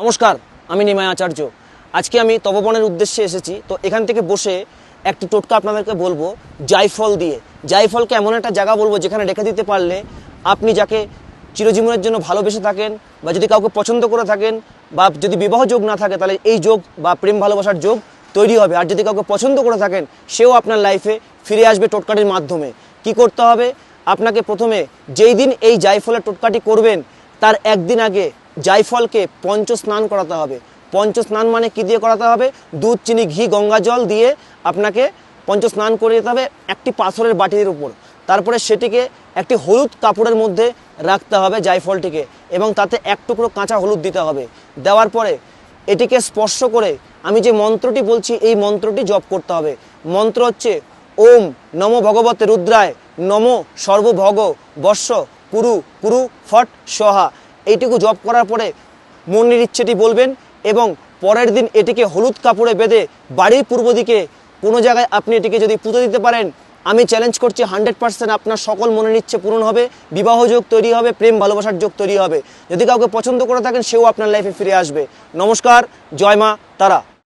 নমস্কার, আমি নিমায় আচার্য। আজকে আমি তপবনের উদ্দেশ্যে এসেছি, তো এখান থেকে বসে একটি টোটকা আপনাদেরকে বলব জায়ফল দিয়ে। জায়ফলকে এমন একটা জায়গা বলব যেখানে রেখে দিতে পারলে আপনি যাকে চিরজীবনের জন্য ভালোবেসে থাকেন বা যদি কাউকে পছন্দ করে থাকেন বা যদি বিবাহ যোগ না থাকে, তাহলে এই যোগ বা প্রেম ভালোবাসার যোগ তৈরি হবে। আর যদি কাউকে পছন্দ করে থাকেন, সেও আপনার লাইফে ফিরে আসবে টোটকাটির মাধ্যমে। কি করতে হবে? আপনাকে প্রথমে যেই দিন এই জায়ফলের টোটকাটি করবেন, তার একদিন আগে জায়ফলকে পঞ্চ স্নান করাতে হবে। পঞ্চ স্নান মানে কি দিয়ে করাতে হবে? দুধ, চিনি, ঘি, গঙ্গা জল দিয়ে আপনাকে পঞ্চ স্নান করে যেতে হবে একটি পাথরের বাটির উপর। তারপরে সেটিকে একটি হলুদ কাপড়ের মধ্যে রাখতে হবে জায়ফলটিকে এবং তাতে এক টুকরো কাঁচা হলুদ দিতে হবে। দেওয়ার পরে এটিকে স্পর্শ করে আমি যে মন্ত্রটি বলছি, এই মন্ত্রটি জপ করতে হবে। মন্ত্র হচ্ছে, ওম নম ভগবতে রুদ্রায়, নম সর্বভগ বর্ষ কুরু কুরু ফট সহা। এইটুকু জব করার পরে মনের ইচ্ছেটি বলবেন এবং পরের দিন এটিকে হলুদ কাপড়ে বেঁধে বাড়ির পূর্ব দিকে কোনো জায়গায় আপনি এটিকে যদি পুঁতে দিতে পারেন, আমি চ্যালেঞ্জ করছি হান্ড্রেড পার্সেন্ট আপনার সকল মনের ইচ্ছে পূরণ হবে, বিবাহ যোগ তৈরি হবে, প্রেম ভালোবাসার যোগ তৈরি হবে। যদি কাউকে পছন্দ করে থাকেন, সেও আপনার লাইফে ফিরে আসবে। নমস্কার, জয় মা, তারা।